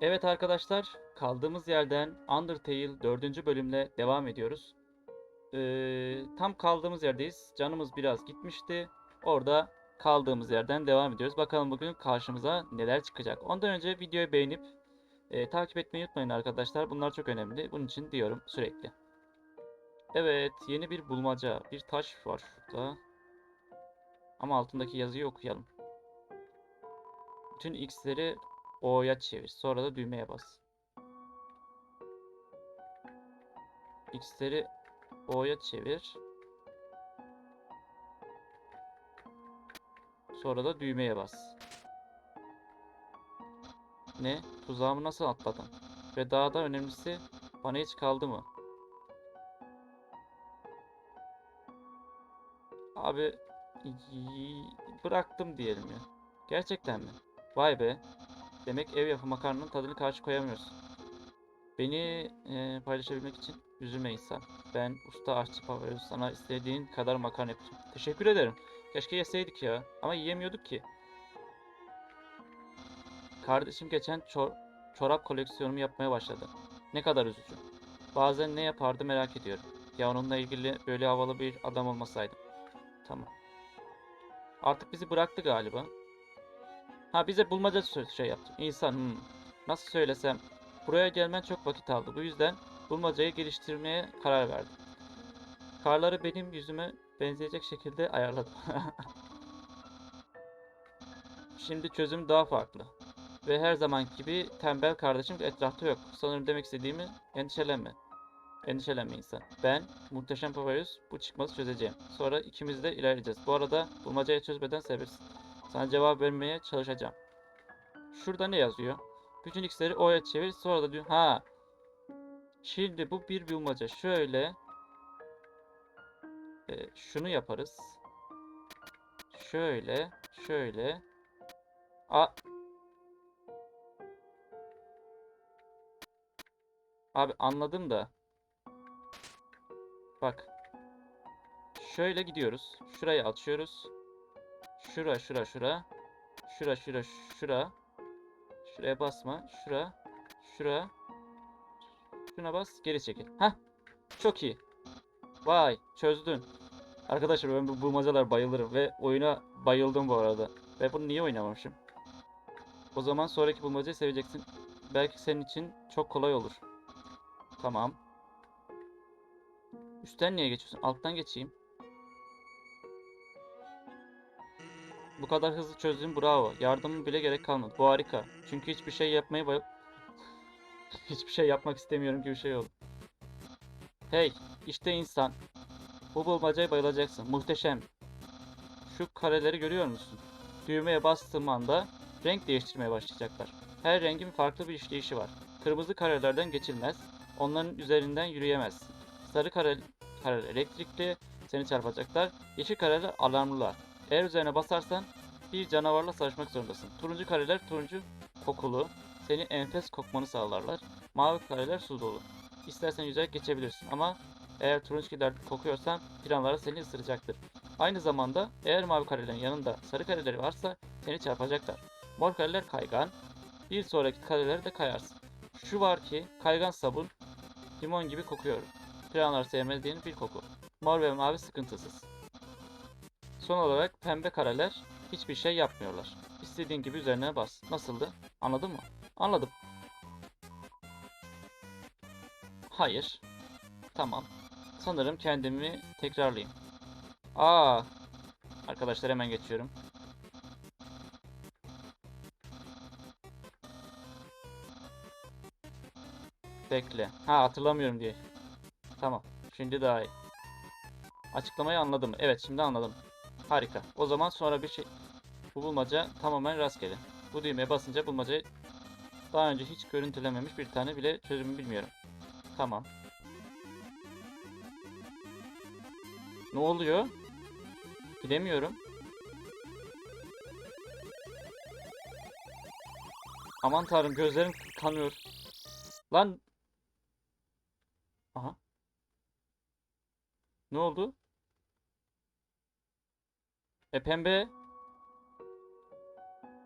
Evet arkadaşlar, kaldığımız yerden Undertale 4. bölümle devam ediyoruz. Ee, tam kaldığımız yerdeyiz. Canımız biraz gitmişti. Orada kaldığımız yerden devam ediyoruz. Bakalım bugün karşımıza neler çıkacak. Ondan önce videoyu beğenip e, takip etmeyi unutmayın arkadaşlar. Bunlar çok önemli. Bunun için diyorum sürekli. Evet, yeni bir bulmaca. Bir taş var şurada. Ama altındaki yazıyı okuyalım. Bütün x'leri O'ya çevir. Sonra da düğmeye bas. X'leri O'ya çevir. Sonra da düğmeye bas. Ne? Tuzağımı nasıl atladın? Ve daha da önemlisi bana hiç kaldı mı? Abi bıraktım diyelim ya. Gerçekten mi? Vay be. Demek ev yapımı makarnanın tadını karşı koyamıyorsun. Beni e, paylaşabilmek için üzülme insan. Ben usta aşçı Pavel sana istediğin kadar makarna yapacağım. Teşekkür ederim. Keşke yeseydik ya. Ama yiyemiyorduk ki. Kardeşim geçen çor- çorap koleksiyonumu yapmaya başladı. Ne kadar üzücü. Bazen ne yapardı merak ediyorum. Ya onunla ilgili böyle havalı bir adam olmasaydım. Tamam. Artık bizi bıraktı galiba. Ha bize bulmaca şey yaptı. İnsan hmm. Nasıl söylesem. Buraya gelmen çok vakit aldı. Bu yüzden bulmacayı geliştirmeye karar verdim. Karları benim yüzüme benzeyecek şekilde ayarladım. Şimdi çözüm daha farklı. Ve her zamanki gibi tembel kardeşim etrafta yok. Sanırım demek istediğimi endişelenme. Endişelenme insan. Ben, muhteşem Papyrus, bu çıkmazı çözeceğim. Sonra ikimiz de ilerleyeceğiz. Bu arada bulmacayı çözmeden seversin. Sana cevap vermeye çalışacağım. Şurada ne yazıyor? Bütün x'leri o'ya çevir sonra da diyor. Ha. Şimdi bu bir bulmaca. Şöyle. e, şunu yaparız. Şöyle. Şöyle. A Abi anladım da. Bak. Şöyle gidiyoruz. Şurayı açıyoruz. Şura şura şura. Şura şura şura. Şuraya basma. Şura. Şura. Şuna bas. Geri çekil. Hah. Çok iyi. Vay. Çözdün. Arkadaşlar ben bu bulmacalar bayılırım. Ve oyuna bayıldım bu arada. Ve bunu niye oynamamışım? O zaman sonraki bulmacayı seveceksin. Belki senin için çok kolay olur. Tamam. Üstten niye geçiyorsun? Alttan geçeyim. Bu kadar hızlı çözdün bravo. Yardımın bile gerek kalmadı. Bu harika. Çünkü hiçbir şey yapmayı hiçbir şey yapmak istemiyorum gibi bir şey oldu. Hey, işte insan. Bu bulmacaya bayılacaksın. Muhteşem. Şu kareleri görüyor musun? Düğmeye bastığım anda renk değiştirmeye başlayacaklar. Her rengin farklı bir işleyişi var. Kırmızı karelerden geçilmez. Onların üzerinden yürüyemezsin. Sarı kare, kareler elektrikli, seni çarpacaklar. Yeşil kareler alarmlılar. Eğer üzerine basarsan bir canavarla savaşmak zorundasın. Turuncu kareler turuncu kokulu. Seni enfes kokmanı sağlarlar. Mavi kareler su dolu. İstersen yüzerek geçebilirsin ama eğer turuncukiler kokuyorsan piranlar seni ısıracaktır. Aynı zamanda eğer mavi karelerin yanında sarı kareleri varsa seni çarpacaklar. Mor kareler kaygan. Bir sonraki karelere de kayarsın. Şu var ki kaygan sabun limon gibi kokuyor. Piranlar sevmediğin bir koku. Mor ve mavi sıkıntısız. Son olarak pembe kareler hiçbir şey yapmıyorlar. İstediğin gibi üzerine bas. Nasıldı? Anladın mı? Anladım. Hayır. Tamam. Sanırım kendimi tekrarlayayım. Aa. Arkadaşlar hemen geçiyorum. Bekle. Ha hatırlamıyorum diye. Tamam. Şimdi daha iyi. Açıklamayı anladım. Evet şimdi anladım. Harika. O zaman sonra bir şey... Bu bulmaca tamamen rastgele. Bu düğmeye basınca bulmacayı daha önce hiç görüntülememiş bir tane bile çözümü bilmiyorum. Tamam. Ne oluyor? Bilemiyorum. Aman tanrım gözlerim kanıyor. Lan. Aha. Ne oldu? E pembe.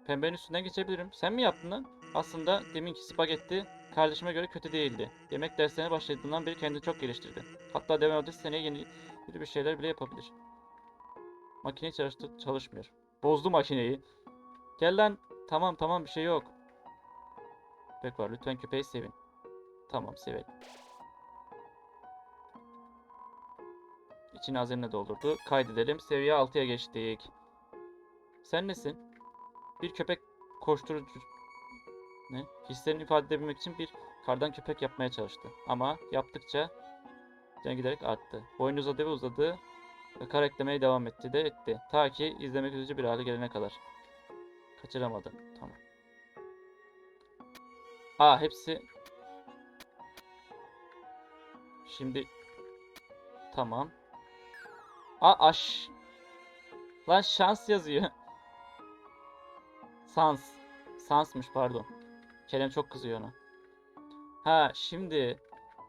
Pembenin üstünden geçebilirim. Sen mi yaptın lan? Aslında deminki spagetti kardeşime göre kötü değildi. Yemek derslerine başladığından beri kendini çok geliştirdi. Hatta devam ödesi seneye yeni bir şeyler bile yapabilir. Makine çalıştı, çalışmıyor. Bozdu makineyi. Gel lan. Tamam tamam bir şey yok. Köpek var. Lütfen köpeği sevin. Tamam sevelim. İçini azimle doldurdu. Kaydedelim. Seviye 6'ya geçtik. Sen nesin? Bir köpek koşturucu... Ne? Hislerini ifade edebilmek için bir kardan köpek yapmaya çalıştı. Ama yaptıkça can giderek arttı. Boynu uzadı ve uzadı. Ve kar eklemeye devam etti de etti. Ta ki izlemek üzücü bir hale gelene kadar. Kaçıramadı. Tamam. Aa hepsi... Şimdi... Tamam. Aa aş... Lan şans yazıyor. Sans. Sansmış pardon. Kerem çok kızıyor ona. Ha şimdi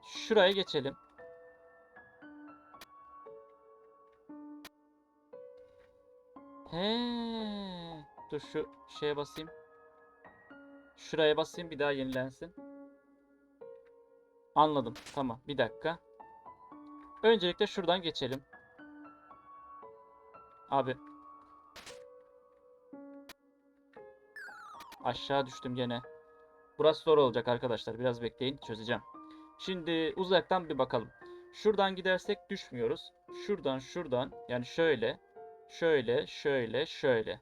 şuraya geçelim. He. Dur şu şeye basayım. Şuraya basayım bir daha yenilensin. Anladım. Tamam. Bir dakika. Öncelikle şuradan geçelim. Abi. Aşağı düştüm gene. Burası zor olacak arkadaşlar. Biraz bekleyin. Çözeceğim. Şimdi uzaktan bir bakalım. Şuradan gidersek düşmüyoruz. Şuradan şuradan yani şöyle. Şöyle, şöyle, şöyle.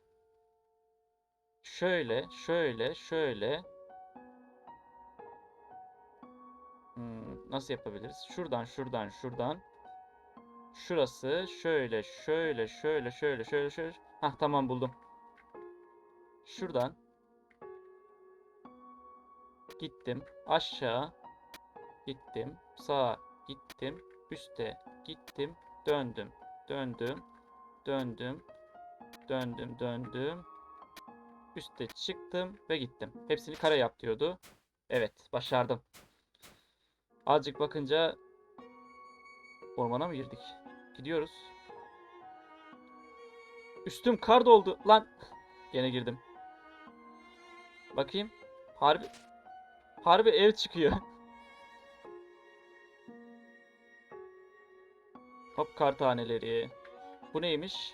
Şöyle, şöyle, şöyle. Hmm, nasıl yapabiliriz? Şuradan, şuradan, şuradan. Şurası şöyle, şöyle, şöyle, şöyle, şöyle, şöyle. Hah tamam buldum. Şuradan. Gittim. Aşağı. Gittim. Sağa. Gittim. Üste. Gittim. Döndüm. Döndüm. Döndüm. Döndüm. Döndüm. Üste çıktım ve gittim. Hepsini kare yap diyordu. Evet. Başardım. Azıcık bakınca ormana mı girdik? Gidiyoruz. Üstüm kar doldu. Lan. Gene girdim. Bakayım. Harbi Harbi ev çıkıyor. Hop kar taneleri. Bu neymiş?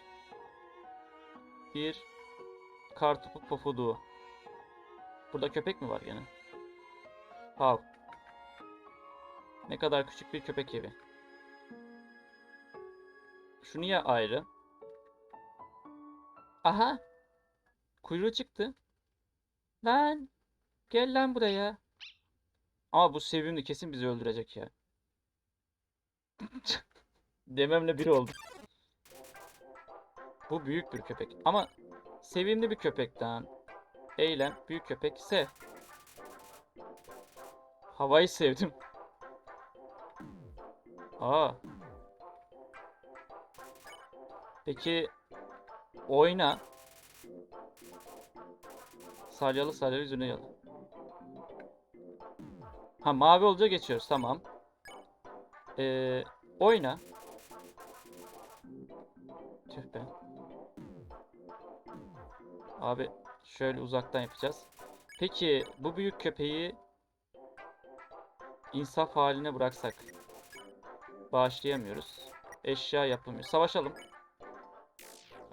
Bir kar topu pofuduğu. Burada köpek mi var gene? Hav. Ne kadar küçük bir köpek evi. Şu niye ayrı? Aha. Kuyruğu çıktı. Lan. Gel lan buraya. Ama bu sevimli kesin bizi öldürecek ya. Dememle biri oldu. Bu büyük bir köpek. Ama sevimli bir köpekten. Eylem, büyük köpek, sev. Havayı sevdim. Aa. Peki oyna. Salyalı salyalı yüzüne yalı. Ha mavi olunca geçiyoruz tamam. Ee, oyna. Tüh be. Abi şöyle uzaktan yapacağız. Peki bu büyük köpeği insaf haline bıraksak bağışlayamıyoruz. Eşya yapamıyor. Savaşalım.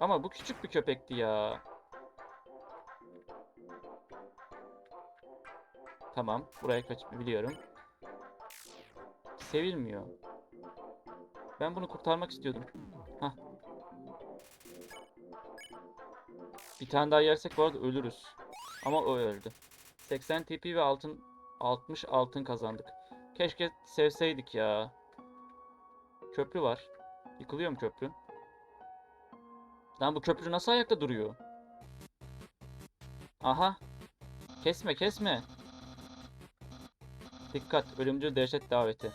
Ama bu küçük bir köpekti ya. Tamam. Buraya kaç biliyorum. Sevilmiyor. Ben bunu kurtarmak istiyordum. Hah. Bir tane daha yersek bu arada ölürüz. Ama o öldü. 80 TP ve altın 60 altın kazandık. Keşke sevseydik ya. Köprü var. Yıkılıyor mu köprü? Lan bu köprü nasıl ayakta duruyor? Aha. Kesme kesme. Dikkat, ölümcül dehşet daveti.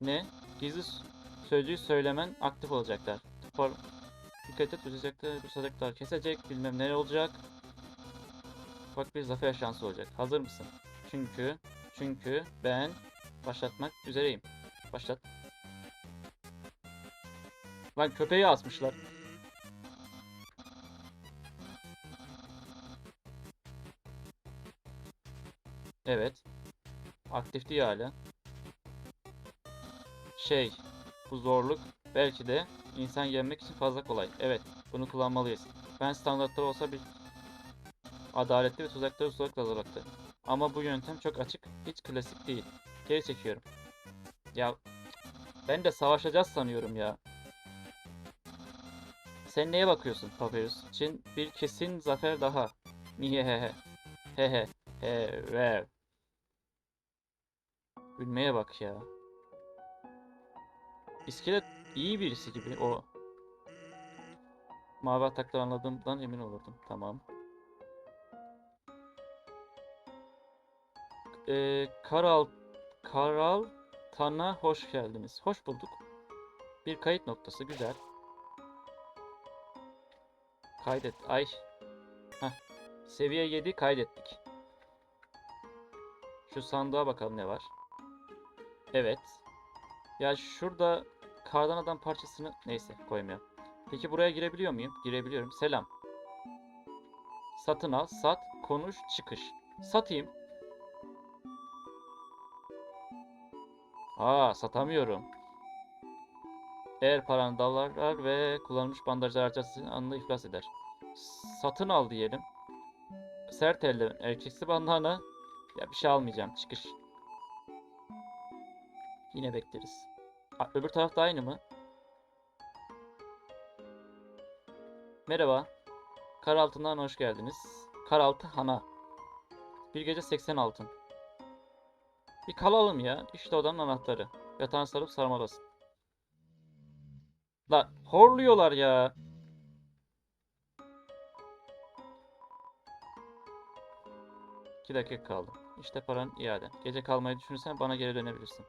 Ne? Gizli sözcüğü söylemen aktif olacaklar. Topar... Dikkat et, tutacaklar, tutacaklar, kesecek, bilmem ne olacak. Ufak bir zafer şansı olacak. Hazır mısın? Çünkü, çünkü ben başlatmak üzereyim. Başlat. Lan köpeği asmışlar. Evet. Aktif değil hala. Şey, bu zorluk belki de insan yenmek için fazla kolay. Evet, bunu kullanmalıyız. Ben standartları olsa bir adaletli ve tuzakları tuzakla hazırlaktı. Ama bu yöntem çok açık, hiç klasik değil. Geri çekiyorum. Ya ben de savaşacağız sanıyorum ya. Sen neye bakıyorsun Papyrus? için bir kesin zafer daha. Nihehehe. Hehe. He ve. Gülmeye bak ya. İskelet iyi birisi gibi o. Mavi atakları anladığımdan emin olurdum. Tamam. Ee, Karal Karal Tan'a hoş geldiniz. Hoş bulduk. Bir kayıt noktası güzel. Kaydet. Ay. Heh. Seviye 7 kaydettik. Şu sandığa bakalım ne var. Evet. Ya şurada kardan adam parçasını neyse koymayalım. Peki buraya girebiliyor muyum? Girebiliyorum. Selam. Satın al, sat, konuş, çıkış. Satayım. Aa, satamıyorum. Eğer paranı davlar ve kullanılmış bandajlar harcarsın anında iflas eder. Satın al diyelim. Sert eldiven, erkeksi bandana. Ya bir şey almayacağım. Çıkış. Yine bekleriz. A, öbür tarafta aynı mı? Merhaba. Kar altından hoş geldiniz. Karaltı Hana. Bir gece 80 altın. Bir kalalım ya. İşte odanın anahtarı. Yatağını sarıp sarmalasın. La horluyorlar ya. İki dakika kaldı. İşte paran iade. Gece kalmayı düşünürsen bana geri dönebilirsin.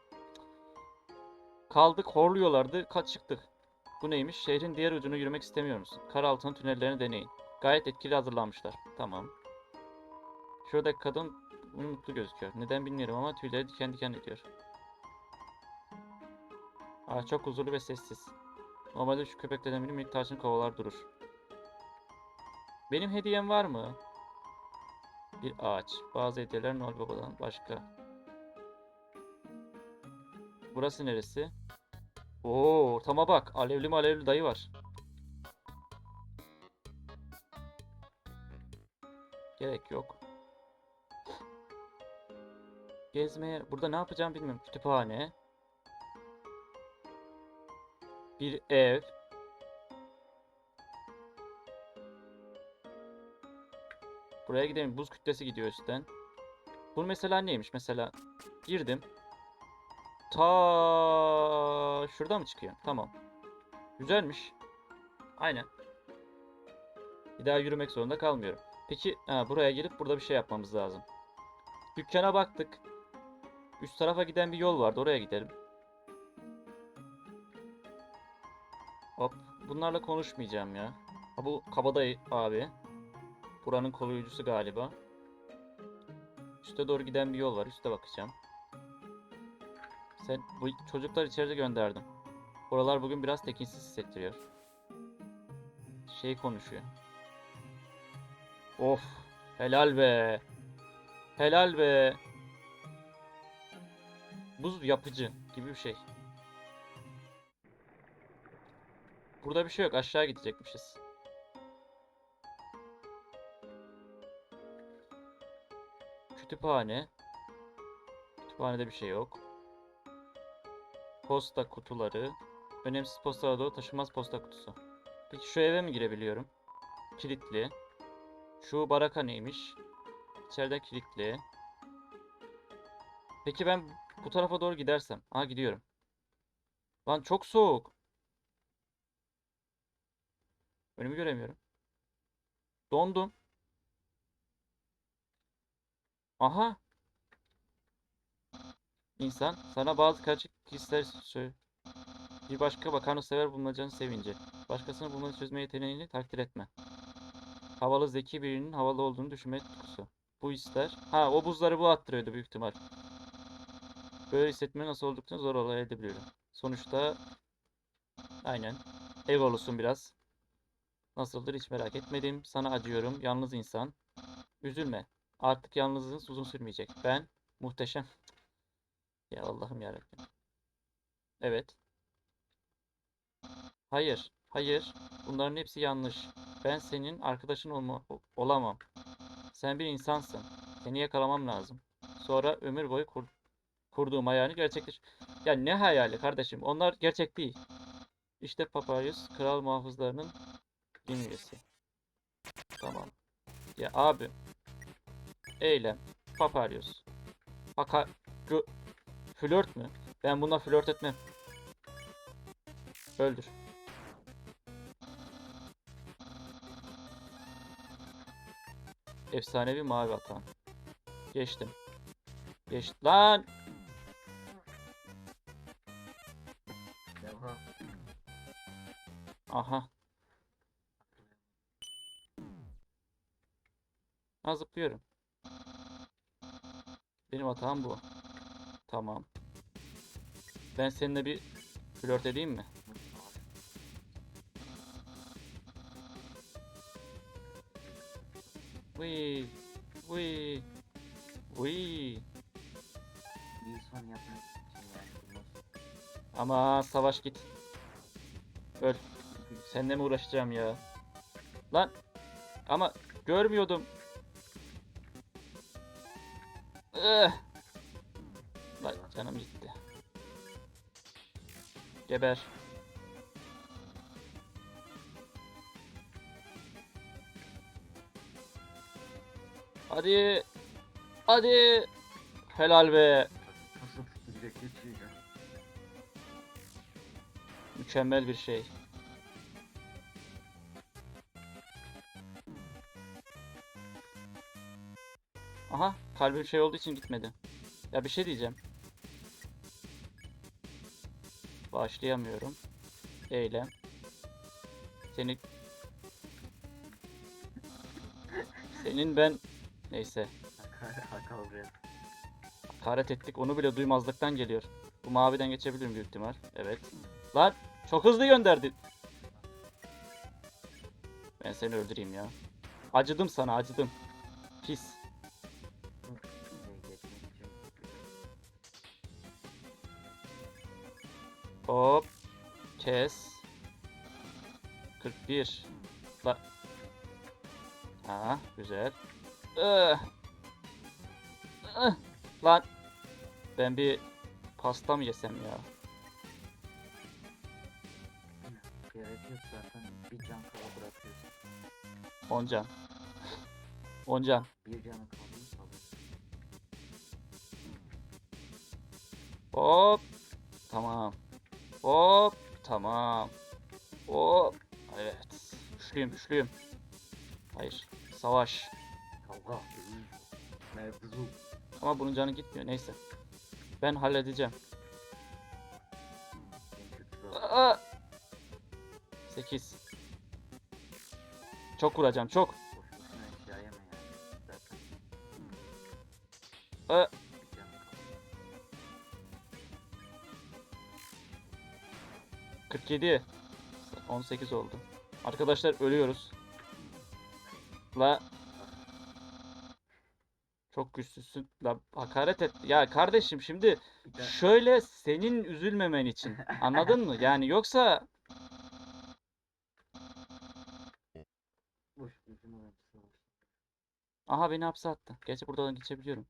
Kaldık horluyorlardı. Kaç çıktık. Bu neymiş? Şehrin diğer ucunu yürümek istemiyor musun? Kar altının tünellerini deneyin. Gayet etkili hazırlanmışlar. Tamam. Şuradaki kadın mutlu gözüküyor. Neden bilmiyorum ama tüyleri diken diken ediyor. Aa, çok huzurlu ve sessiz. Normalde şu köpeklerden biri minik tarçın kovalar durur. Benim hediyem var mı? Bir ağaç. Bazı hediyeler Noel Baba'dan başka. Burası neresi? Oo, ortama bak. Alevli alevli dayı var. Gerek yok. Gezmeye... Burada ne yapacağım bilmiyorum. Kütüphane. Bir ev. Buraya gidelim. Buz kütlesi gidiyor üstten. Bu mesela neymiş? Mesela girdim. Ta şurada mı çıkıyor? Tamam. Güzelmiş. Aynen. Bir daha yürümek zorunda kalmıyorum. Peki ha, buraya gelip burada bir şey yapmamız lazım. Dükkana baktık. Üst tarafa giden bir yol vardı. Oraya gidelim. Hop. Bunlarla konuşmayacağım ya. Ha, bu kabadayı abi. Buranın koruyucusu galiba. Üste doğru giden bir yol var. Üste bakacağım. Sen bu çocuklar içeride gönderdim. Oralar bugün biraz tekinsiz hissettiriyor. Şey konuşuyor. Of. Helal be. Helal be. Buz yapıcı gibi bir şey. Burada bir şey yok. Aşağı gidecekmişiz. Kütüphane. Kütüphanede bir şey yok. Posta kutuları. Önemsiz postalara doğru taşınmaz posta kutusu. Peki şu eve mi girebiliyorum? Kilitli. Şu baraka neymiş? İçeride kilitli. Peki ben bu tarafa doğru gidersem. Aa gidiyorum. Lan çok soğuk. Önümü göremiyorum. Dondum. Aha. İnsan sana bazı kaçık hisler söyle. Bir başka bakanı sever bulmacanın sevinci. Başkasını bulmanı çözme yeteneğini takdir etme. Havalı zeki birinin havalı olduğunu düşünme tutkusu. Bu hisler. Ha o buzları bu attırıyordu büyük ihtimal. Böyle hissetme nasıl olduklarını zor olay edebiliyorum. Sonuçta aynen. Ev olursun biraz. Nasıldır hiç merak etmedim. Sana acıyorum. Yalnız insan. Üzülme. Artık yalnızlığınız uzun sürmeyecek. Ben muhteşem. Ya Allah'ım yarabbim. Evet. Hayır. Hayır. Bunların hepsi yanlış. Ben senin arkadaşın olma olamam. Sen bir insansın. Seni yakalamam lazım. Sonra ömür boyu kur- kurduğum hayalini gerçekleş... Ya ne hayali kardeşim? Onlar gerçek değil. İşte Papyrus kral muhafızlarının üyesi. Tamam. Ya abi. Eylem. Papyrus. Paka... Gö... Flört mü? Ben bununla flört etmem. Öldür. Efsanevi mavi atan. Geçtim. Geç. Lan! Aha. Ha zıplıyorum. Benim hatam bu. Tamam. Ben seninle bir flört edeyim mi? Yapmak yani bu nasıl? Ama savaş git. Öl. Seninle mi uğraşacağım ya? Lan. Ama görmüyordum. Eh. Lan canım gitti. Geber. Hadi. Hadi. Helal be. Nasıl direkt geçiyor? Mükemmel bir şey. Kalbim şey olduğu için gitmedi. Ya bir şey diyeceğim. Başlayamıyorum. Eylem. Seni... Senin ben... Neyse. Hakaret ettik. Onu bile duymazlıktan geliyor. Bu maviden geçebilirim büyük ihtimal. Evet. Lan çok hızlı gönderdi. Ben seni öldüreyim ya. Acıdım sana acıdım. Pis. Hop. Kes. 41. La. Ha güzel. Ih. Lan. Ben bir pasta mı yesem ya? Gerek yok zaten bir can kala bırakıyorsun. Oncan. Oncan. Bir canı kaldı mı kalır. Hop. Tamam. Hop. Tamam. Hop. Evet. Güçlüyüm güçlüyüm. Hayır. Savaş. Kavga. Mevzu. Ama bunun canı gitmiyor. Neyse. Ben halledeceğim. Aa! 8. Çok vuracağım çok. 47. 18 oldu. Arkadaşlar ölüyoruz. La. Çok güçsüzsün. La hakaret et. Ya kardeşim şimdi şöyle senin üzülmemen için. Anladın mı? Yani yoksa aha beni hapse attı. Gerçi buradan geçebiliyorum.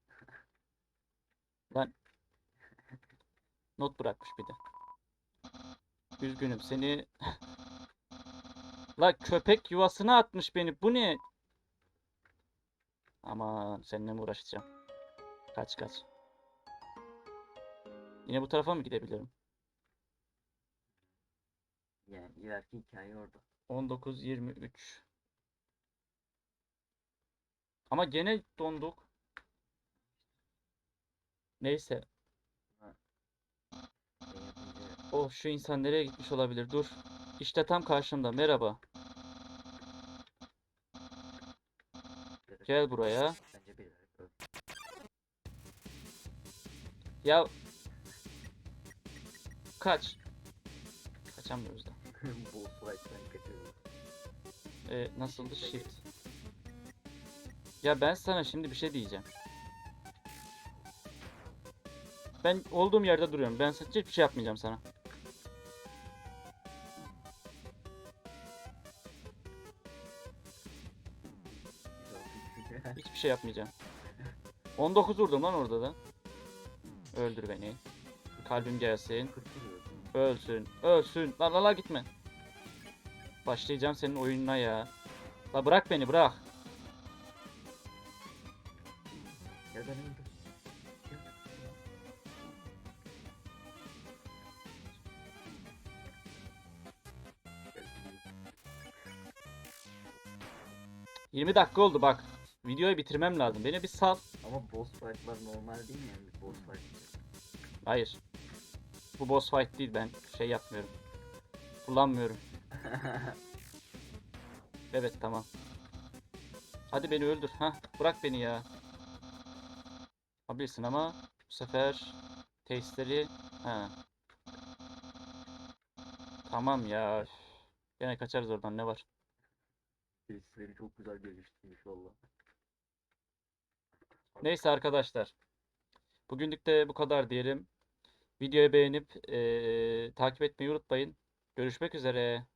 Lan not bırakmış bir de. Üzgünüm seni La köpek yuvasına atmış beni. Bu ne? Aman seninle mi uğraşacağım? Kaç kaç. Yine bu tarafa mı gidebilirim? Yani ileriki hikaye orada. 19 23. Ama gene donduk. Neyse. Oh şu insan nereye gitmiş olabilir? Dur. İşte tam karşımda. Merhaba. Gel buraya. Ya kaç. Kaçamıyoruz da. Boss fight'tan kaçırdı. Ee, nasıldı? Shift. Ya ben sana şimdi bir şey diyeceğim. Ben olduğum yerde duruyorum. Ben sana- hiçbir şey yapmayacağım sana. Hiçbir şey yapmayacağım. 19 vurdum lan orada da. Öldür beni. Kalbim gelsin. 40 vuruyorsun. Ölsün. Ölsün. La la la gitme. Başlayacağım senin oyununa ya. La bırak beni bırak. Ya ben öldüm. Ya. 20 dakika oldu bak. Videoyu bitirmem lazım. Beni bir sal. Ama boss fight'lar normal değil mi yani boss fight? Hayır. Bu boss fight değil ben şey yapmıyorum. Kullanmıyorum. Evet tamam. Hadi beni öldür. Ha bırak beni ya. Yapabilirsin ama bu sefer testleri ha. Tamam ya. Gene kaçarız oradan ne var? Sesleri çok güzel geliştirmiş valla. Neyse arkadaşlar. Bugünlük de bu kadar diyelim. Videoyu beğenip eee, takip etmeyi unutmayın. Görüşmek üzere.